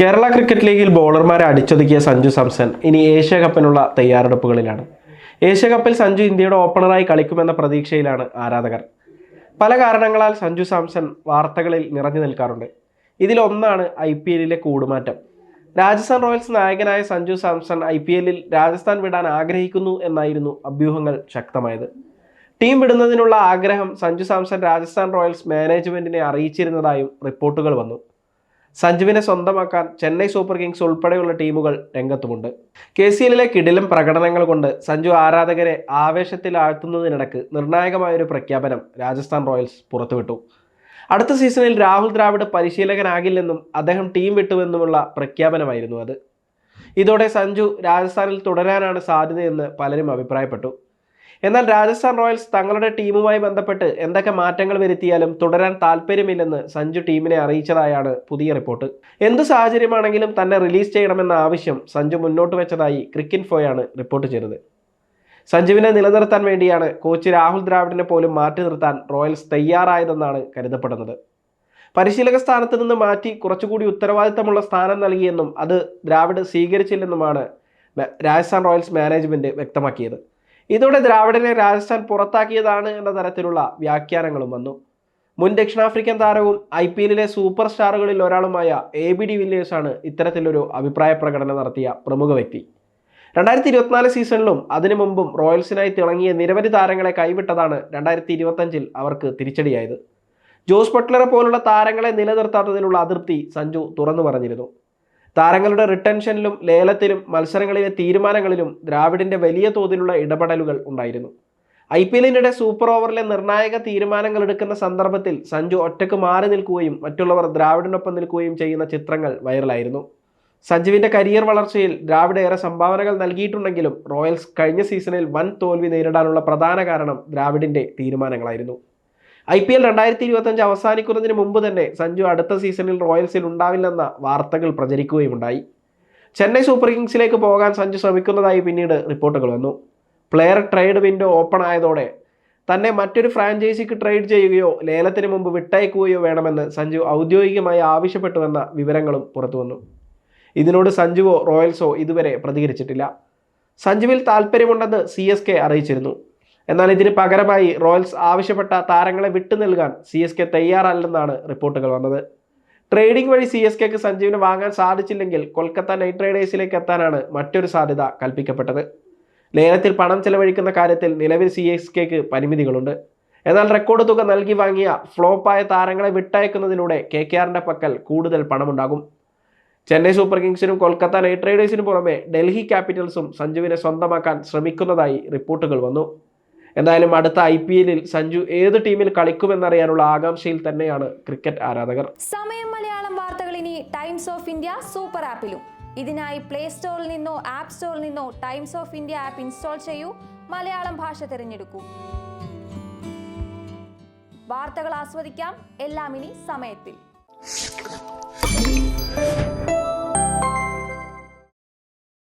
Kerala cricket ലീഗിൽ ബോളർമാരെ അടിച്ചൊതുക്കിയ സഞ്ജു സാംസൺ ഇനി Asia കപ്പിനുള്ള തയ്യാറെടുപ്പുകളിലാണ്. Asia കപ്പിൽ സഞ്ജു ഇന്ത്യയുടെ ഓപ്പണറായി കളിക്കുമെന്ന പ്രതീക്ഷയിലാണ് ആരാധകർ. പല കാരണങ്ങളാൽ സഞ്ജു സാംസൺ വാർത്തകളിൽ നിറഞ്ഞു നിൽക്കാറുണ്ട്. ഇതിലൊന്നാണ് ഐ പി എല്ലിലെ കൂടുമാറ്റം. രാജസ്ഥാൻ റോയൽസ് നായകനായ സഞ്ജു സാംസൺ ഐ പി എല്ലിൽ രാജസ്ഥാൻ വിടാൻ ആഗ്രഹിക്കുന്നു എന്നായിരുന്നു അഭ്യൂഹങ്ങൾ ശക്തമായത്. ടീം വിടുന്നതിനുള്ള ആഗ്രഹം സഞ്ജു സാംസൺ രാജസ്ഥാൻ റോയൽസ് മാനേജ്മെന്റിനെ അറിയിച്ചിരുന്നതായും റിപ്പോർട്ടുകൾ വന്നു. സഞ്ജുവിനെ സ്വന്തമാക്കാൻ ചെന്നൈ സൂപ്പർ കിങ്സ് ഉൾപ്പെടെയുള്ള ടീമുകൾ രംഗത്തുമുണ്ട്. കെ സി എല്ലിലെ കിടിലും പ്രകടനങ്ങൾ കൊണ്ട് സഞ്ജു ആരാധകരെ ആവേശത്തിലാഴ്ത്തുന്നതിനിടക്ക് നിർണായകമായൊരു പ്രഖ്യാപനം രാജസ്ഥാൻ റോയൽസ് പുറത്തുവിട്ടു. അടുത്ത സീസണിൽ രാഹുൽ ദ്രാവിഡ് പരിശീലകനാകില്ലെന്നും അദ്ദേഹം ടീം വിട്ടുവെന്നുമുള്ള പ്രഖ്യാപനമായിരുന്നു അത്. ഇതോടെ സഞ്ജു രാജസ്ഥാനിൽ തുടരാനാണ് സാധ്യതയെന്ന് പലരും അഭിപ്രായപ്പെട്ടു. എന്നാൽ രാജസ്ഥാൻ റോയൽസ് തങ്ങളുടെ ടീമുമായി ബന്ധപ്പെട്ട് എന്തൊക്കെ മാറ്റങ്ങൾ വരുത്തിയാലും തുടരാൻ താല്പര്യമില്ലെന്ന് സഞ്ജു ടീമിനെ അറിയിച്ചതായാണ് പുതിയ റിപ്പോർട്ട്. എന്ത് സാഹചര്യമാണെങ്കിലും തന്നെ റിലീസ് ചെയ്യണമെന്ന ആവശ്യം സഞ്ജു മുന്നോട്ട് വെച്ചതായി ക്രിക്കിൻഫോയാണ് ഫോയാണ് റിപ്പോർട്ട് ചെയ്തത്. സഞ്ജുവിനെ നിലനിർത്താൻ വേണ്ടിയാണ് കോച്ച് രാഹുൽ ദ്രാവിഡിനെ പോലും മാറ്റി നിർത്താൻ റോയൽസ് തയ്യാറായതെന്നാണ് കരുതപ്പെടുന്നത്. പരിശീലക സ്ഥാനത്ത് നിന്ന് മാറ്റി കുറച്ചുകൂടി ഉത്തരവാദിത്തമുള്ള സ്ഥാനം നൽകിയെന്നും അത് ദ്രാവിഡ് സ്വീകരിച്ചില്ലെന്നുമാണ് രാജസ്ഥാൻ റോയൽസ് മാനേജ്മെന്റ് വ്യക്തമാക്കിയത്. ഇതോടെ ദ്രാവിഡനെ രാജസ്ഥാൻ പുറത്താക്കിയതാണ് എന്ന തരത്തിലുള്ള വ്യാഖ്യാനങ്ങളും വന്നു. മുൻ ദക്ഷിണാഫ്രിക്കൻ താരവും ഐ പി എല്ലിലെ സൂപ്പർ സ്റ്റാറുകളിൽ ഒരാളുമായ എ ബി ഡി വില്ലിയേഴ്സാണ് ഇത്തരത്തിലൊരു അഭിപ്രായ പ്രകടനം നടത്തിയ പ്രമുഖ വ്യക്തി. രണ്ടായിരത്തി ഇരുപത്തിനാല് സീസണിലും അതിനു മുമ്പും റോയൽസിനായി തിളങ്ങിയ നിരവധി താരങ്ങളെ കൈവിട്ടതാണ് രണ്ടായിരത്തി ഇരുപത്തഞ്ചിൽ അവർക്ക് തിരിച്ചടിയായത്. ജോസ് ബട്ട്ലറെ പോലുള്ള താരങ്ങളെ നിലനിർത്താത്തതിലുള്ള അതൃപ്തി സഞ്ജു തുറന്നു പറഞ്ഞിരുന്നു. താരങ്ങളുടെ റിട്ടൻഷനിലും ലേലത്തിലും മത്സരങ്ങളിലെ തീരുമാനങ്ങളിലും ദ്രാവിഡിന്റെ വലിയ തോതിലുള്ള ഇടപെടലുകൾ ഉണ്ടായിരുന്നു. ഐ പി എല്ലിനിടെ സൂപ്പർ ഓവറിലെ നിർണായക തീരുമാനങ്ങൾ എടുക്കുന്ന സന്ദർഭത്തിൽ സഞ്ജു ഒറ്റയ്ക്ക് മാറി നിൽക്കുകയും മറ്റുള്ളവർ ദ്രാവിഡിനൊപ്പം നിൽക്കുകയും ചെയ്യുന്ന ചിത്രങ്ങൾ വൈറലായിരുന്നു. സഞ്ജുവിന്റെ കരിയർ വളർച്ചയിൽ ദ്രാവിഡ് ഏറെ സംഭാവനകൾ നൽകിയിട്ടുണ്ടെങ്കിലും റോയൽസ് കഴിഞ്ഞ സീസണിൽ വൻ തോൽവി നേരിടാനുള്ള പ്രധാന കാരണം ദ്രാവിഡിന്റെ തീരുമാനങ്ങളായിരുന്നു. ഐ പി എൽ രണ്ടായിരത്തി ഇരുപത്തഞ്ച് അവസാനിക്കുന്നതിന് മുമ്പ് തന്നെ സഞ്ജു അടുത്ത സീസണിൽ റോയൽസിൽ ഉണ്ടാവില്ലെന്ന വാർത്തകൾ പ്രചരിക്കുകയുമുണ്ടായി. ചെന്നൈ സൂപ്പർ കിങ്സിലേക്ക് പോകാൻ സഞ്ജു ശ്രമിക്കുന്നതായി പിന്നീട് റിപ്പോർട്ടുകൾ വന്നു. പ്ലെയർ ട്രേഡ് വിൻഡോ ഓപ്പൺ ആയതോടെ തന്നെ മറ്റൊരു ഫ്രാഞ്ചൈസിക്ക് ട്രേഡ് ചെയ്യുകയോ ലേലത്തിന് മുമ്പ് വിട്ടയക്കുകയോ വേണമെന്ന് സഞ്ജു ഔദ്യോഗികമായി ആവശ്യപ്പെട്ടുവെന്ന വിവരങ്ങളും പുറത്തുവന്നു ഇതിനോട് സഞ്ജുവോ റോയൽസോ ഇതുവരെ പ്രതികരിച്ചിട്ടില്ല. സഞ്ജുവിൽ താല്പര്യമുണ്ടെന്ന് സി അറിയിച്ചിരുന്നു. എന്നാൽ ഇതിന് പകരമായി റോയൽസ് ആവശ്യപ്പെട്ട താരങ്ങളെ വിട്ടു നൽകാൻ സി എസ് കെ തയ്യാറല്ലെന്നാണ് റിപ്പോർട്ടുകൾ വന്നത്. ട്രേഡിംഗ് വഴി സി എസ് കെക്ക് സഞ്ജുവിനെ വാങ്ങാൻ സാധിച്ചില്ലെങ്കിൽ കൊൽക്കത്ത നൈറ്റ് റൈഡേഴ്സിലേക്ക് എത്താനാണ് മറ്റൊരു സാധ്യത കൽപ്പിക്കപ്പെട്ടത്. ലേലത്തിൽ പണം ചെലവഴിക്കുന്ന കാര്യത്തിൽ നിലവിൽ സി എസ് കെക്ക് പരിമിതികളുണ്ട്. എന്നാൽ റെക്കോർഡ് തുക നൽകി വാങ്ങിയ ഫ്ലോപ്പായ താരങ്ങളെ വിട്ടയക്കുന്നതിലൂടെ കെ കെ ആറിന്റെ പക്കൽ കൂടുതൽ പണമുണ്ടാകും. ചെന്നൈ സൂപ്പർ കിങ്സിനും കൊൽക്കത്ത നൈറ്റ് റൈഡേഴ്സിനും പുറമെ ഡൽഹി ക്യാപിറ്റൽസും സഞ്ജുവിനെ സ്വന്തമാക്കാൻ ശ്രമിക്കുന്നതായി റിപ്പോർട്ടുകൾ വന്നു. എന്തായാലും അടുത്ത ഐ പി എല്ലിൽ സഞ്ജു ഏത് ടീമിൽ കളിക്കുമെന്നറിയാനുള്ള ആകാംക്ഷയിൽ തന്നെയാണ് ക്രിക്കറ്റ് ആരാധകർ. സമയം മലയാളം വാർത്തകൾ ഇനി ടൈംസ് ഓഫ് ഇന്ത്യ സൂപ്പർ ആപ്പിലും. ഇതിനായി പ്ലേ സ്റ്റോറിൽ നിന്നോ ആപ്പ് സ്റ്റോറിൽ നിന്നോ Times of India app install ചെയ്യൂ. മലയാളം ഭാഷ തിരഞ്ഞെടുക്കൂ. വാർത്തകൾ ആസ്വദിക്കാം. എല്ലാം ഇനി സമയത്തിൽ.